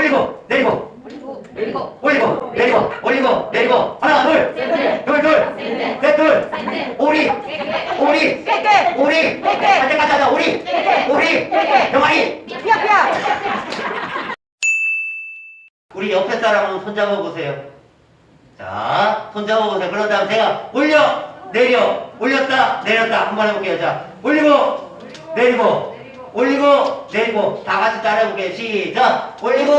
올리고 내리고 올리고 내리고 올리고 내리고 올리고 내리고 하나 둘둘둘셋둘 오리 오리 깨깨 오리. 할 때까지 하자 오리. 오리. 병아리 삐약삐약 우리 옆에 사람 한번 손잡아 보세요. 자, 손잡아 보세요. 그런 다음 제가 올려, 내려, 올렸다, 내렸다. 한번 해볼게요. 자, 올리고, 내리고, 올리고, 내리고. 다 같이 따라해볼게요. 시작. 올리고,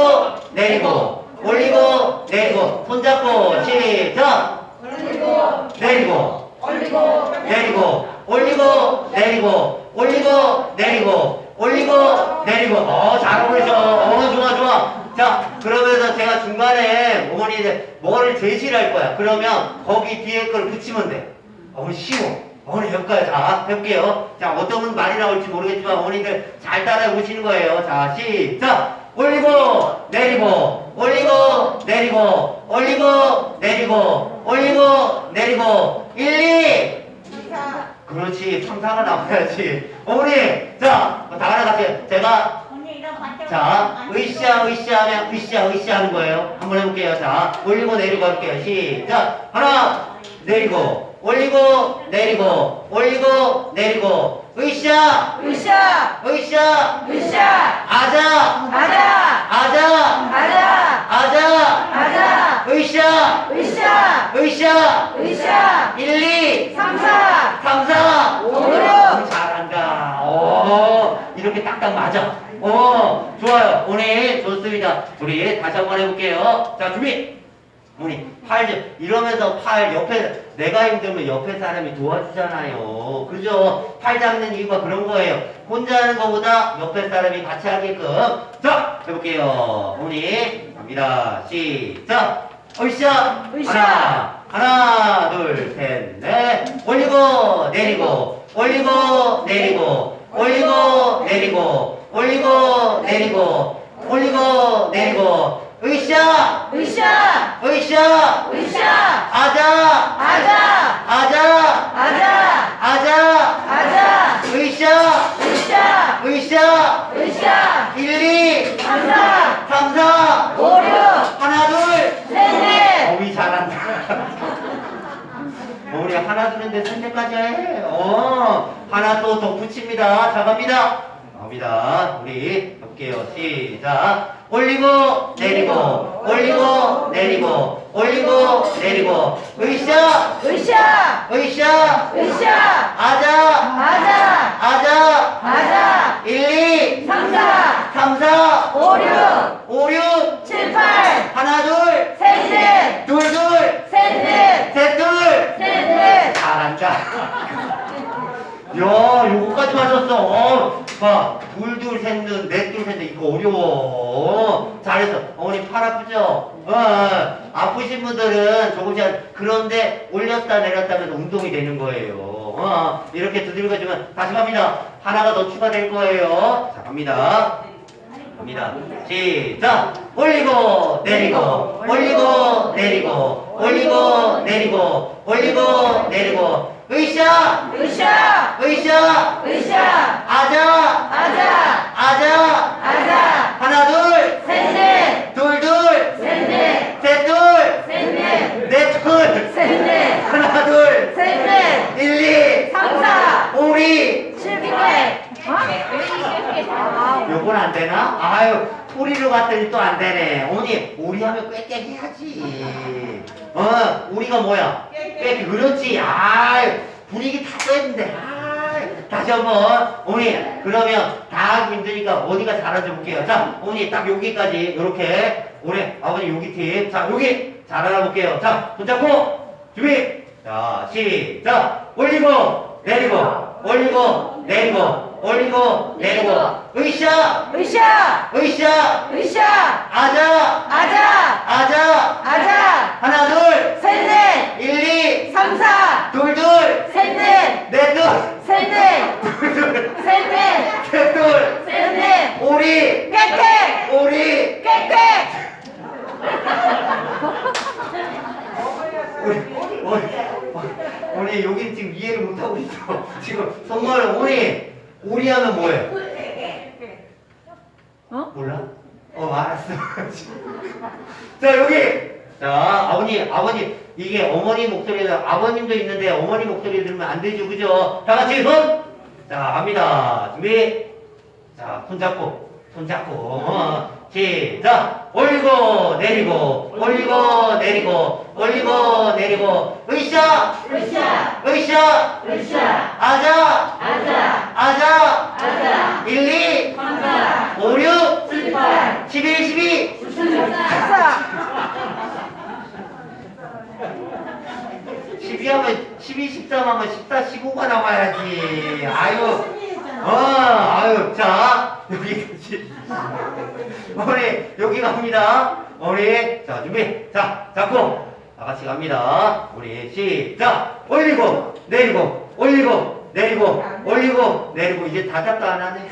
내리고, 올리고, 내리고. 손잡고, 시작. 올리고 내리고, 올리고 내리고, 올리고, 내리고, 올리고, 내리고, 올리고, 내리고. 어, 잘 어울리죠. 어, 좋아, 좋아. 자, 그러면서 제가 중간에 어머니들 뭐를 제시를 할 거야. 그러면 거기 뒤에 걸 붙이면 돼. 어머니 쉬워. 어머니 해볼까요? 자, 해볼게요. 자, 어떤 분 말이 나올지 모르겠지만 어머니들 잘 따라해 보시는 거예요. 자, 시작! 올리고, 내리고, 올리고, 내리고, 올리고, 내리고, 올리고, 내리고, 1, 2, 그렇지. 3, 4가 나와야지. 어머니, 자, 다 하나 같이. 제가, 자, 으쌰, 으쌰 하면 으쌰, 으쌰 하는 거예요. 한번 해볼게요. 자, 올리고 내리고 할게요. 시작. 하나, 내리고, 올리고, 내리고, 올리고, 내리고, 으쌰, 으쌰! 으쌰, 으쌰! 아자, 아자! 아자, 아자! 아자, 아자! 으쌰, 으쌰! 으쌰, 으쌰! 1, 2, 3 4 3, 4, 오, 5, 육. 잘한다. 오, 이렇게 딱딱 맞아. 오, 좋아요. 오늘 좋습니다. 우리 다시 한번 해볼게요. 자, 준비. 우리 팔 좀- 이러면서 팔 옆에 내가 힘들면 옆에 사람이 도와주잖아요. 그죠? 팔 잡는 이유가 그런 거예요. 혼자 하는 것보다 옆에 사람이 같이 하게끔. 자, 해볼게요. 우리 갑니다. 시작. 으쌰. 으쌰. 하나, 하나, 둘, 셋, 넷. 올리고 내리고, 올리고 내리고, 올리고 내리고, 올리고 내리고, 올리고 내리고. 으쌰. 으쌰 으쌰. 으쌰 아자. 아자 아자. 아자 아자. 아자 으쌰. 으쌰 으쌰. 으쌰 1, 2, 3 4 3, 4, 5 6 하나, 둘. 셋 넷 어이 잘한다. 우리 하나 두는데 셋 넷까지 해. 어, 하나 또 덧붙입니다. 자 갑니다. 갑니다. 우리 볼게요. 시작. 올리고 내리고 올리고 내리고 올리고 내리고. 으쌰! 으쌰! 으쌰! 으쌰! 아자! 아자! 아자! 아자! 1 2 3 4 3 4 5 6 5 6 7 8 하나 둘! 셋넷! 둘 둘! 셋넷! 셋 둘! 셋넷! 잘한다. 야, 요거까지 맞았어. 어, 봐. 둘, 둘, 셋, 넷, 넷, 넷. 이거 어려워. 잘했어. 어머니 팔 아프죠? 어, 어. 아프신 분들은 조금씩, 한- 그런데 올렸다 내렸다 하면서 운동이 되는 거예요. 어, 이렇게 두들겨주면 다시 갑니다. 하나가 더 추가될 거예요. 자, 갑니다. 갑니다. 시작! 올리고, 내리고, 올리고, 내리고, 올리고, 내리고, 올리고, 내리고, 으쌰! 으쌰 으쌰! 으쌰 아자! 아자 아자! 아자 하나, 둘! 셋넷 둘, 둘! 셋넷 셋, 둘! 셋넷 넷, 둘! 셋넷 하나, 둘! 셋넷 1, 2! 3 4 오리! 칠백 요건 안 되나? 아유, 토리로 갔더니 또 안 되네. 어머니, 오리 하면 꽥꽥 해야지. 어, 오리가 뭐야? 꽥꽥, 그렇지. 아유, 분위기 다 뺐는데. 아유, 다시 한 번. 어머니, 그러면 다 하기 힘드니까 어디가 잘하는지 볼게요. 자, 어머니, 딱 여기까지, 요렇게. 오늘 아버님 여기 팀. 자, 여기. 잘 알아볼게요. 자, 손 잡고, 준비. 자, 시작. 올리고, 내리고, 올리고, 내리고, 올리고, 내리고. 으쌰! 으쌰 으쌰! 으쌰 아자! 아자 아자! 아자 하나, 둘! 셋넷 1, 2, 3 4 둘, 둘! 셋넷 넷, 둘! 셋넷 둘, 둘! 셋넷 셋, 둘! 셋넷 오리! 꽥꽥 오리! 꽥꽥 우리, 우리, 우리 여기 지금 이해를 못하고 있어. 지금 정말 오리! 오리 하면 뭐예요? 어? 몰라? 어, 알았어. 자 여기. 자 아버님 아버님. 이게 어머니 목소리는 아버님도 있는데 어머니 목소리 들으면 안 되죠 그죠? 다 같이 손 자 갑니다. 준비. 자 손 잡고 손 잡고. 어, 시작. 올리고 내리고 올리고 내리고 올리고 내리고. 으쌰! 으쌰! 으쌰! 으쌰! 아자! 아자 아자 아자 1 2 삼사 5 6 칠팔 11 12 십사 12 하면 12, 13 하면 14, 15가 나와야지. 아유. 어, 아유. 자, 여기 다시. 어머니, 여기 갑니다. 어머니, 자, 준비. 자, 잡고. 다 같이 갑니다. 우리 시작. 올리고, 내리고, 올리고, 내리고, 올리고, 내리고. 이제 다 잡다 안 하네.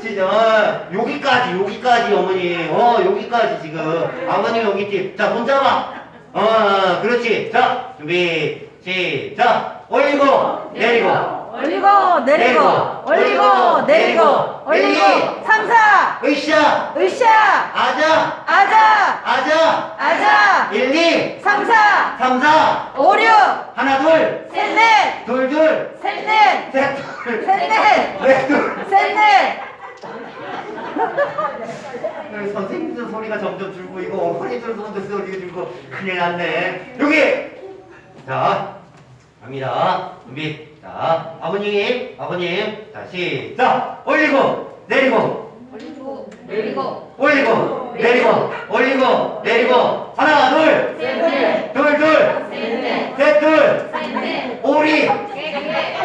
진짜 어, 여기까지 여기까지 어머니. 어 여기까지 지금. 아버님 여기 있지? 자손 잡아 어, 어 그렇지. 자 준비. 시작. 올리고 내리고. 올리고. 내리고 올리고 내리고 올리고 삼사. 으쌰. 으쌰. 아자. 아자. 아자. 아자. 1 2 삼사. 3 4 오륙 하나 둘. 셋넷. 둘 둘. 셋넷. 셋둘. 셋넷. 넷둘? 셋넷. 선생님들 소리가 점점 줄고 이거 어머니들 소리가 줄고 큰일 났네. 여기. 자 갑니다. 준비 자 아버님 아버님 자 시작. 올리고 내리고. 올리고 내리고. 올리고 내리고 올리고 내리고. 하나 셋넷 둘둘둘. 셋넷 셋 둘. 셋넷 오리.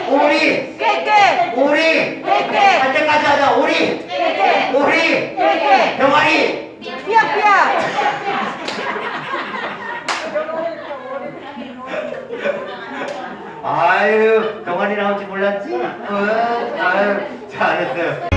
오리. 깨깨 오리. 깨깨. 할 때까지 하자. 오리. 깨깨. 오리. 깨깨. 병아리. 삐약삐약 아유 병아리 나올 줄 몰랐지? 어, 아유 잘했어요